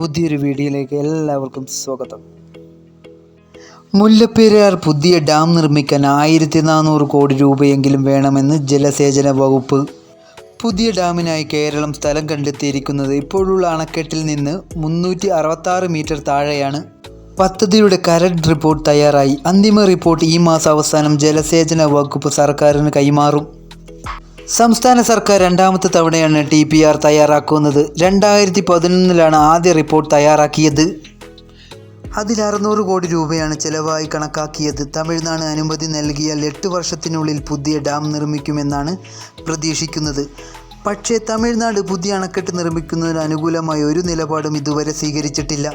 പുതിയൊരു വീഡിയോയിലേക്ക് എല്ലാവർക്കും സ്വാഗതം. മുല്ലപ്പെരിയാർ പുതിയ ഡാം നിർമ്മിക്കാൻ ആയിരത്തി നാനൂറ് കോടി രൂപയെങ്കിലും വേണമെന്ന് ജലസേചന വകുപ്പ് പുതിയ ഡാമിനായി കേരളം സ്ഥലം കണ്ടെത്തിയിരിക്കുന്നത് ഇപ്പോഴുള്ള അണക്കെട്ടിൽ നിന്ന് മുന്നൂറ്റി അറുപത്താറ് മീറ്റർ താഴെയാണ്. പദ്ധതിയുടെ കരട് റിപ്പോർട്ട് തയ്യാറായി. അന്തിമ റിപ്പോർട്ട് ഈ മാസം അവസാനം ജലസേചന വകുപ്പ് സർക്കാരിന് കൈമാറും. സംസ്ഥാന സർക്കാർ രണ്ടാമത്തെ തവണയാണ് ടി പി ആർ തയ്യാറാക്കുന്നത്. രണ്ടായിരത്തി പതിനൊന്നിലാണ് ആദ്യ റിപ്പോർട്ട് തയ്യാറാക്കിയത്. അതിൽ അറുന്നൂറ് കോടി രൂപയാണ് ചെലവായി കണക്കാക്കിയത്. തമിഴ്നാട് അനുമതി നൽകിയാൽ എട്ട് വർഷത്തിനുള്ളിൽ പുതിയ ഡാം നിർമ്മിക്കുമെന്നാണ് പ്രതീക്ഷിക്കുന്നത്. പക്ഷേ തമിഴ്നാട് പുതിയ അണക്കെട്ട് നിർമ്മിക്കുന്നതിന് അനുകൂലമായ ഒരു നിലപാടും ഇതുവരെ സ്വീകരിച്ചിട്ടില്ല.